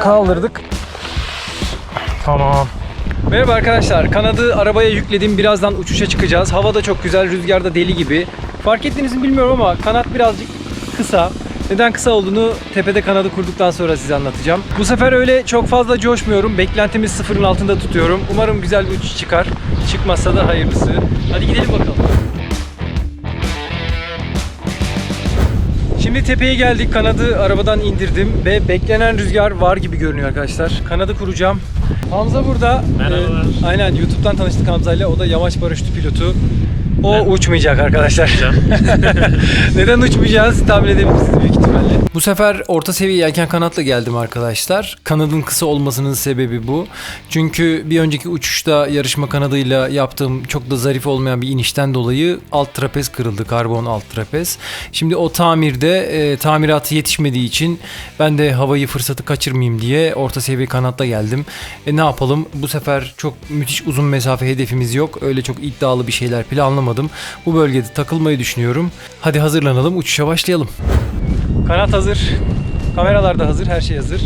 kaldırdık. Tamam. Merhaba arkadaşlar. Kanadı arabaya yükledim. Birazdan uçuşa çıkacağız. Hava da çok güzel. Rüzgar da deli gibi. Fark ettiniz mi bilmiyorum ama kanat birazcık kısa. Neden kısa olduğunu tepede kanadı kurduktan sonra size anlatacağım. Bu sefer öyle çok fazla coşmuyorum. Beklentimiz sıfırın altında tutuyorum. Umarım güzel bir uçuş çıkar. Çıkmazsa da hayırlısı. Hadi gidelim bakalım. Şimdi tepeye geldik. Kanadı arabadan indirdim ve beklenen rüzgar var gibi görünüyor arkadaşlar. Kanadı kuracağım. Hamza burada. Merhabalar. Ee, aynen YouTube'dan tanıştık Hamza ile. O da yamaç paraşütü pilotu. O uçmayacak arkadaşlar. Neden uçmayacağınızı tahmin edebilirsiniz büyük ihtimalle. Bu sefer orta seviye yelken kanatla geldim arkadaşlar. Kanadın kısa olmasının sebebi bu. Çünkü bir önceki uçuşta yarışma kanadıyla yaptığım çok da zarif olmayan bir inişten dolayı alt trapez kırıldı. Karbon alt trapez. Şimdi o tamirde e, tamiratı yetişmediği için ben de havayı fırsatı kaçırmayayım diye orta seviye kanatla geldim. E ne yapalım? Bu sefer çok müthiş uzun mesafe hedefimiz yok. Öyle çok iddialı bir şeyler planlamadım. Bu bölgede takılmayı düşünüyorum. Hadi hazırlanalım, uçuşa başlayalım. Kanat hazır. Kameralar da hazır, her şey hazır.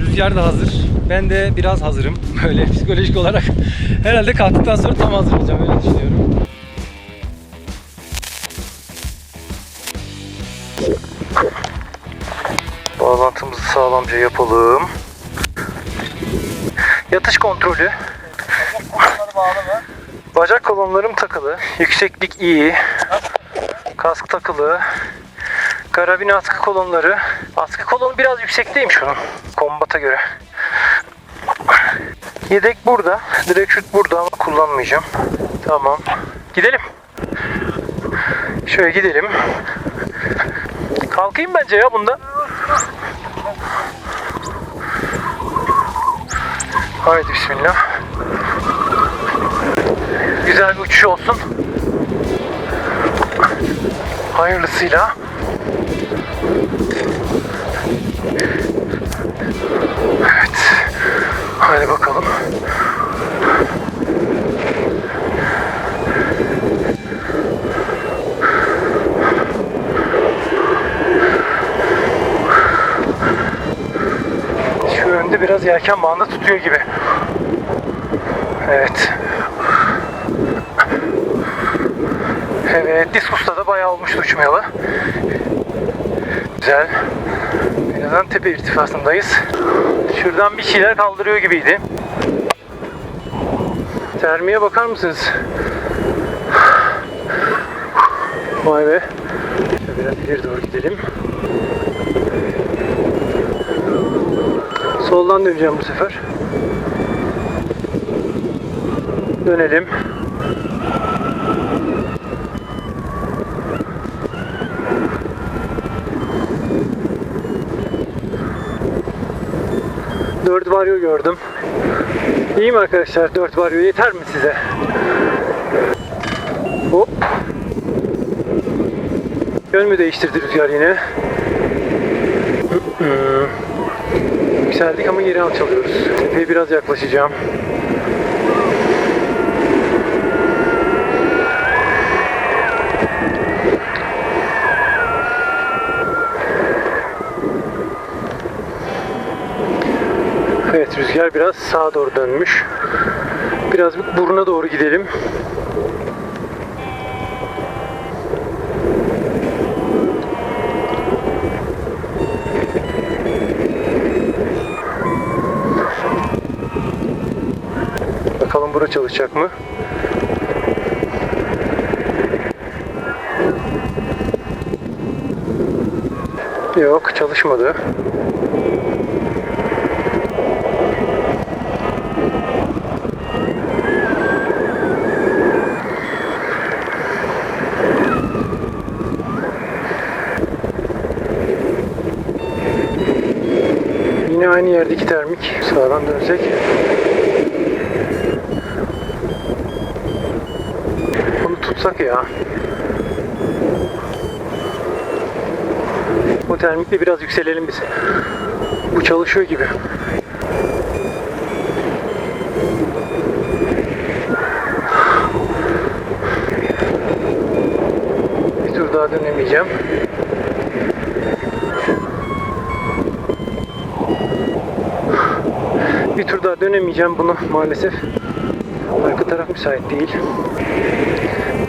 Rüzgar da hazır. Ben de biraz hazırım. Böyle psikolojik olarak. Herhalde kalktıktan sonra tam hazır olacağım öyle düşünüyorum. Bağlantımızı sağlamca yapalım. Yatış kontrolü. Bacak kolonlarım takılı. Yükseklik iyi. Kask takılı. Karabin askı kolonları. Askı kolonu biraz yüksekteymiş bunun. Kombata göre. Yedek burada. Direkt şut burada ama kullanmayacağım. Tamam. Gidelim. Şöyle gidelim. Kalkayım bence ya bunda. Haydi bismillah. Güzel bir uçuş olsun. Hayırlısıyla. Evet. Hadi bakalım. Şu önde biraz yelken bağında tutuyor gibi. Evet. Evet, Diskus'ta da bayağı olmuştu uçmayalı. Güzel. Birazdan tepe irtifasındayız. Şuradan bir şeyler kaldırıyor gibiydi. Termiye bakar mısınız? Vay be. Şöyle biraz ileri doğru gidelim. Soldan döneceğim bu sefer. Dönelim. Dört varyo gördüm. İyi mi arkadaşlar? Dört varyo yeter mi size? Hop. Yön mü değiştirdi rüzgar yine? Yükseldik ama geri alçalıyoruz. Tepeye biraz yaklaşacağım. Evet rüzgar biraz sağa doğru dönmüş. Biraz buruna doğru gidelim. Bakalım bura çalışacak mı? Yok çalışmadı. Yine aynı yerdeki termik. Sağdan dönsek. Bunu tutsak ya. Bu termikle biraz yükselelim biz. Bu çalışıyor gibi. Bir tur daha dönemeyeceğim. Daha dönemeyeceğim bunu maalesef. Arka taraf müsait değil.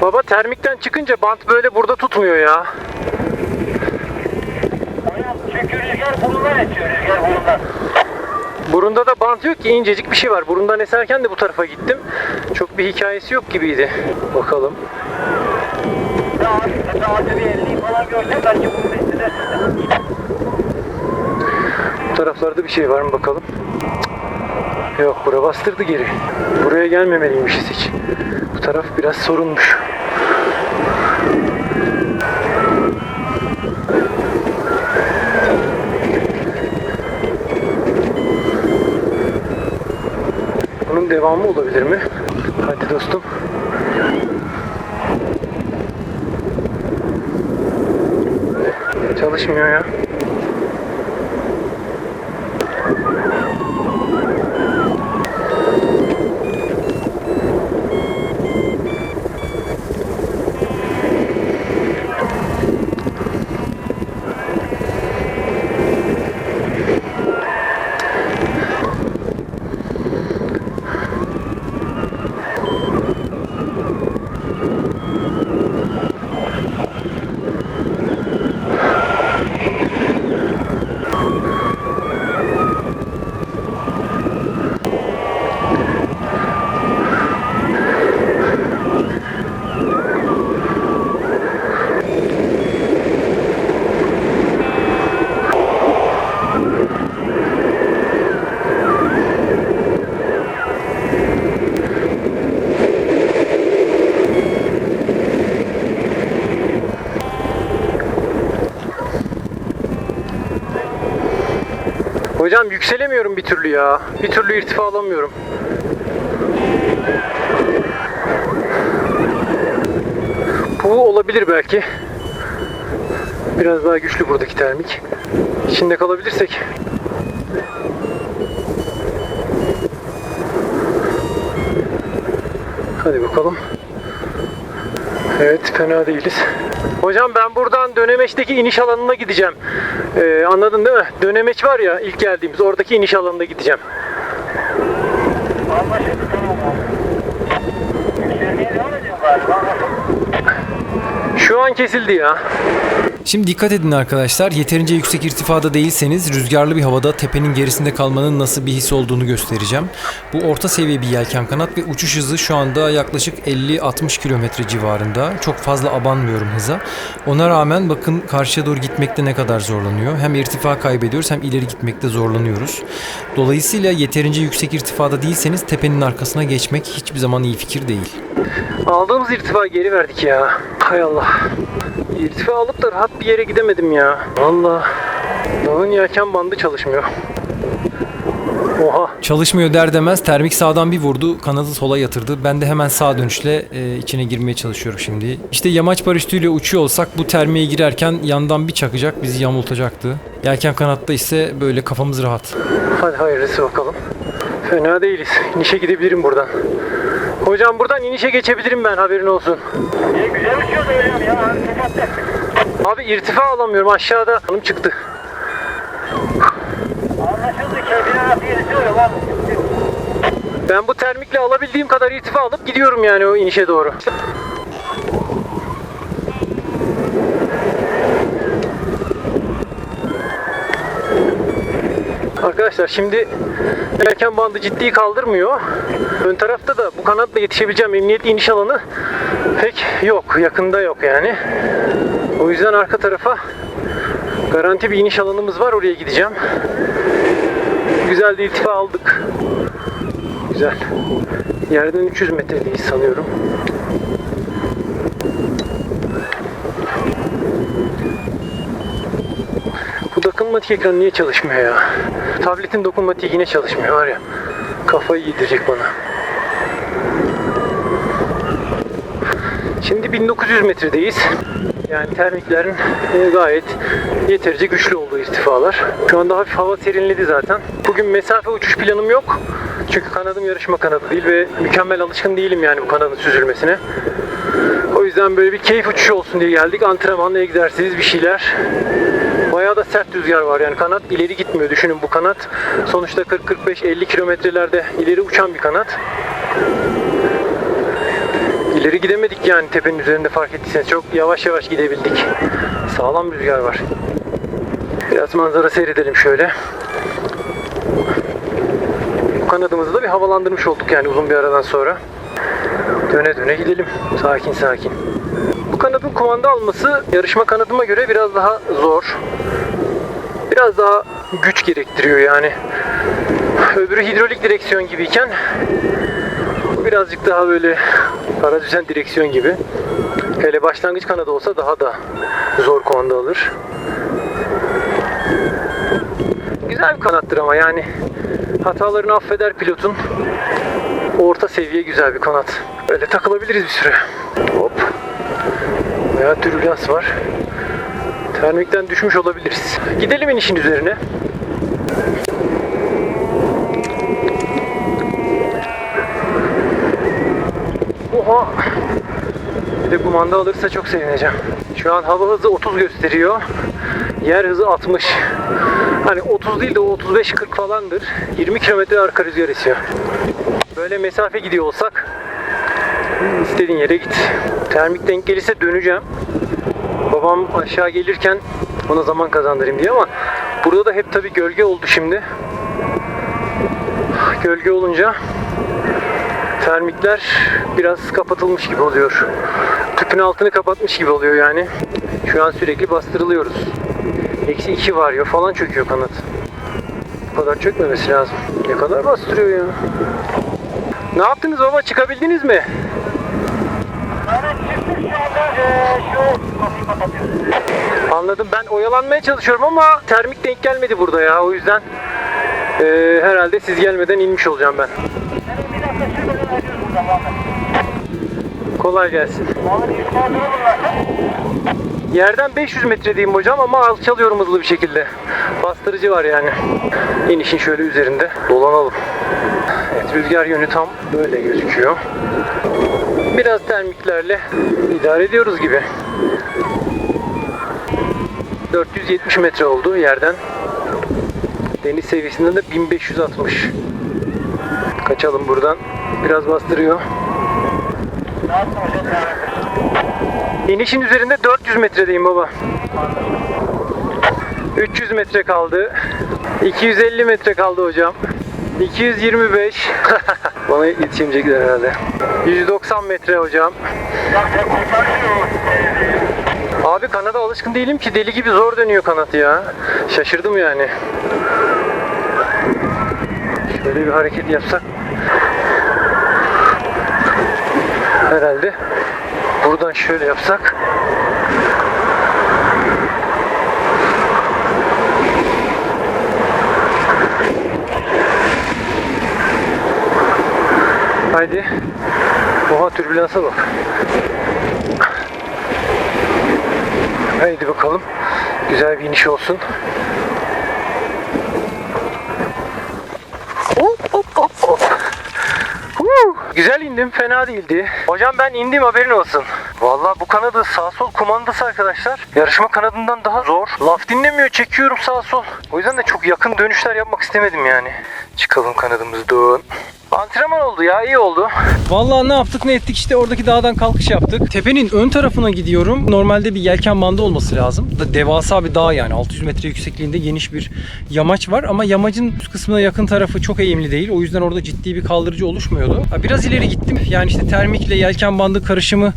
Baba termikten çıkınca bant böyle burada tutmuyor ya. Çünkü rüzgar burundan esiyor, rüzgar burundan. Burunda da bant yok ki incecik bir şey var. Burundan eserken de bu tarafa gittim. Çok bir hikayesi yok gibiydi. Bakalım. Daha, daha bir elliyi falan görsem belki bunu. Bu taraflarda bir şey var mı bakalım. Yok bura bastırdı geri. Buraya gelmemeliymişiz hiç. Bu taraf biraz sorunmuş. Bunun devamı olabilir mi? Hadi dostum. Çalışmıyor ya. Hocam yükselemiyorum bir türlü ya. Bir türlü irtifa alamıyorum. Bu olabilir belki. Biraz daha güçlü buradaki termik. İçinde kalabilirsek. Hadi bakalım. Evet fena değiliz. Hocam ben buradan Dönemeç'teki iniş alanına gideceğim. Ee, anladın değil mi? Dönemeç var ya ilk geldiğimiz oradaki iniş alanına gideceğim. Şu an kesildi ya. Şimdi dikkat edin arkadaşlar. Yeterince yüksek irtifada değilseniz rüzgarlı bir havada tepenin gerisinde kalmanın nasıl bir his olduğunu göstereceğim. Bu orta seviye bir yelken kanat ve uçuş hızı şu anda yaklaşık 50-60 km civarında. Çok fazla abanmıyorum hıza. Ona rağmen bakın karşıya doğru gitmekte ne kadar zorlanıyor. Hem irtifa kaybediyoruz hem ileri gitmekte zorlanıyoruz. Dolayısıyla yeterince yüksek irtifada değilseniz tepenin arkasına geçmek hiçbir zaman iyi fikir değil. Aldığımız irtifa geri verdik ya. Hay Allah. İrtifa alıp da rahat bir yere gidemedim ya. Valla. Dağın yelken bandı çalışmıyor. Oha. Çalışmıyor der demez termik sağdan bir vurdu kanadı sola yatırdı. Ben de hemen sağ dönüşle e, içine girmeye çalışıyorum şimdi. İşte yamaç paraşütüyle uçuyor olsak bu termiğe girerken yandan bir çakacak bizi yamultacaktı. Yelken kanatta ise böyle kafamız rahat. Hadi hayırlısı bakalım. Fena değiliz. İnişe gidebilirim buradan. Hocam buradan inişe geçebilirim ben haberin olsun. İyi güzel uçuyordu öyle ya. Abi irtifa alamıyorum aşağıda. Hanım çıktı. Anlaşıldı. Kendine nasıl yetiyor lan? Ben bu termikle alabildiğim kadar irtifa alıp gidiyorum yani o inişe doğru. Arkadaşlar şimdi yelken bandı ciddi kaldırmıyor. Ön tarafta da bu kanatla yetişebileceğim emniyetli iniş alanı pek yok. Yakında yok yani. O yüzden arka tarafa garanti bir iniş alanımız var. Oraya gideceğim. Güzel de irtifa aldık. Güzel. Yerden 300 metredeyiz sanıyorum. Bu dokunmatik ekran niye çalışmıyor ya? Tabletin dokunmatiği yine çalışmıyor var ya. Kafayı yedirecek bana. Şimdi 1900 metredeyiz. Yani termiklerin e, gayet yeterince güçlü olduğu irtifalar. Şu anda hafif hava serinledi zaten. Bugün mesafe uçuş planım yok. Çünkü kanadım yarışma kanadı değil ve mükemmel alışkın değilim yani bu kanadın süzülmesine. O yüzden böyle bir keyif uçuşu olsun diye geldik. Antrenmanla egzersiz bir şeyler. Sert rüzgar var. Yani kanat ileri gitmiyor. Düşünün bu kanat sonuçta 40-45-50 kilometrelerde ileri uçan bir kanat. İleri gidemedik yani tepenin üzerinde fark ettiyseniz. Çok yavaş yavaş gidebildik. Sağlam bir rüzgar var. Biraz manzara seyredelim şöyle. Bu kanadımızı da bir havalandırmış olduk yani uzun bir aradan sonra. Döne döne gidelim. Sakin sakin. Bu kanadın kumanda alması yarışma kanadıma göre biraz daha zor. Biraz daha güç gerektiriyor yani. Öbürü hidrolik direksiyon gibiyken bu birazcık daha böyle paradüzen direksiyon gibi. Hele başlangıç kanadı olsa daha da zor kumanda alır. Güzel bir kanattır ama yani hatalarını affeder pilotun. Orta seviye güzel bir kanat. Öyle takılabiliriz bir süre. Hop. Veya türbülans var. Termikten düşmüş olabiliriz. Gidelim inişin üzerine. Oha. Bir de kumanda alırsa çok sevineceğim. Şu an hava hızı 30 gösteriyor. Yer hızı 60. Hani 30 değil de o 35-40 falandır. 20 kilometre arka rüzgar esiyor. Böyle mesafe gidiyor olsak istediğin yere git. Termik denk gelirse döneceğim. Babam aşağı gelirken ona zaman kazandırayım diye ama burada da hep tabii gölge oldu şimdi. Gölge olunca termikler biraz kapatılmış gibi oluyor. Tüpün altını kapatmış gibi oluyor yani. Şu an sürekli bastırılıyoruz. Eksi 2 var ya falan çöküyor kanat. Bu kadar çökmemesi lazım. Ne kadar bastırıyor ya. Ne yaptınız baba çıkabildiniz mi? Evet çıktık şu anda eee şu kapıyı kapatıyoruz. Anladım ben oyalanmaya çalışıyorum ama termik denk gelmedi burada ya o yüzden eee, herhalde siz gelmeden inmiş olacağım ben. Kolay gelsin. Yerden 500 metredeyim hocam ama alçalıyorum hızlı bir şekilde. Bastırıcı var yani. İnişin şöyle üzerinde dolanalım. Evet rüzgar yönü tam böyle gözüküyor. Biraz termiklerle idare ediyoruz gibi. 470 metre oldu yerden. Deniz seviyesinden de 1560. Kaçalım buradan. Biraz bastırıyor. İnişin üzerinde 400 metredeyim baba. 300 metre kaldı. 250 metre kaldı hocam. 225. Bana yetişemeyecekler herhalde. 190 metre hocam. Abi kanada alışkın değilim ki deli gibi zor dönüyor kanat ya. Şaşırdım yani. Şöyle bir hareket yapsak. Herhalde. Buradan şöyle yapsak. Haydi. Oha türbülansa bak. Haydi bakalım. Güzel bir iniş olsun. Hop hop hop hop. Güzel indim, fena değildi. Hocam ben indim haberin olsun. Vallahi bu kanadı sağ sol kumandası arkadaşlar. Yarışma kanadından daha zor. Laf dinlemiyor, çekiyorum sağ sol. O yüzden de çok yakın dönüşler yapmak istemedim yani. Çıkalım kanadımızdan. Antrenman oldu ya, iyi oldu. Vallahi ne yaptık ne ettik işte oradaki dağdan kalkış yaptık. Tepenin ön tarafına gidiyorum. Normalde bir yelken bandı olması lazım. Da devasa bir dağ yani 600 metre yüksekliğinde geniş bir yamaç var ama yamacın üst kısmına yakın tarafı çok eğimli değil. O yüzden orada ciddi bir kaldırıcı oluşmuyordu. Biraz ileri gittim. Yani işte termikle yelken bandı karışımı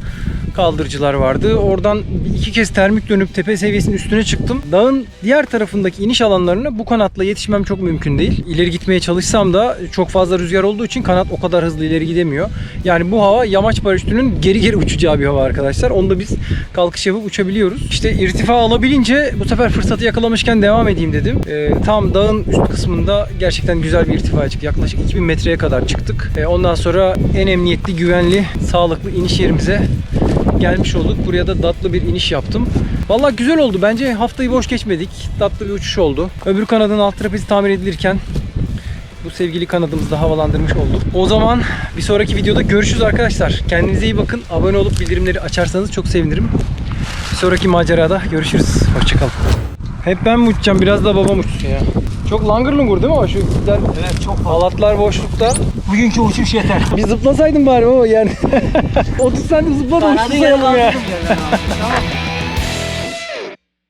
kaldırıcılar vardı. Oradan iki kez termik dönüp tepe seviyesinin üstüne çıktım. Dağın diğer tarafındaki iniş alanlarına bu kanatla yetişmem çok mümkün değil. İleri gitmeye çalışsam da çok fazla rüzgar olduğu için kanat o kadar hızlı ileri gidemiyor. Yani bu hava yamaç paraşütünün geri geri uçacağı bir hava arkadaşlar. Onda biz kalkış yapıp uçabiliyoruz. İşte irtifa alabilince bu sefer fırsatı yakalamışken devam edeyim dedim. Ee, tam dağın üst kısmında gerçekten güzel bir irtifa çıktı. Yaklaşık 2000 metreye kadar çıktık. Ee, ondan sonra en emniyetli, güvenli, sağlıklı iniş yerimize gelmiş olduk. Buraya da tatlı bir iniş yaptım. Vallahi güzel oldu. Bence haftayı boş geçmedik. Tatlı bir uçuş oldu. Öbür kanadın alt trapezi tamir edilirken bu sevgili kanadımızı da havalandırmış olduk. O zaman bir sonraki videoda görüşürüz arkadaşlar. Kendinize iyi bakın. Abone olup bildirimleri açarsanız çok sevinirim. Bir sonraki macerada görüşürüz. Hoşçakalın. Hep ben mi uçacağım? Biraz da babam uçsun ya. Çok langır lungur değil mi o? Şu güzel Evet çok halatlar boşlukta. Bugünkü uçuş yeter. Bir zıplasaydın bari baba yani. 30 santim zıpla da Bana da uçsayalım ya. Tamam.